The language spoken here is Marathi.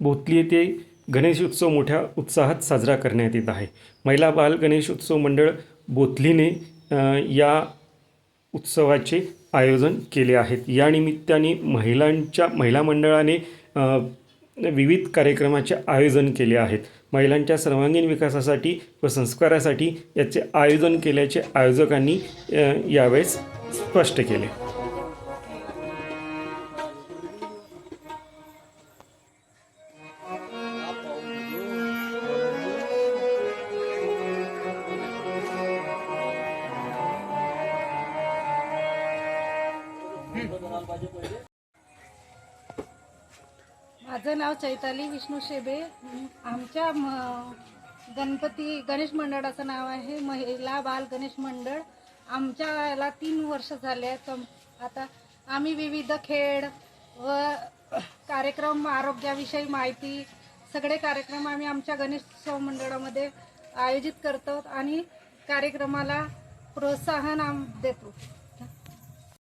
बोथली येथे गणेश उत्सव मोठ्या उत्साहात साजरा करण्यात येत आहे. महिला बाल गणेश उत्सव मंडळ बोथलीने या उत्सवाचे आयोजन केले आहेत. या निमित्ताने महिलांच्या महिला मंडळाने विविध कार्यक्रमाचे आयोजन केले आहेत. महिलांच्या सर्वांगीण विकासासाठी व संस्कारासाठी याचे आयोजन केल्याचे आयोजकांनी यावेळेस स्पष्ट केले. माझं नाव चैताली विष्णू शेबे. आमच्या म- गणपती गणेश मंडळाचं नाव आहे महिला बाल गणेश मंडळ. आमच्याला तीन वर्ष झाले आहेत. आता आम्ही विविध खेळ व कार्यक्रम आरोग्याविषयी माहिती सगळे कार्यक्रम आम्ही आमच्या गणेशोत्सव मंडळामध्ये आयोजित करतो आणि कार्यक्रमाला प्रोत्साहन आम देतो.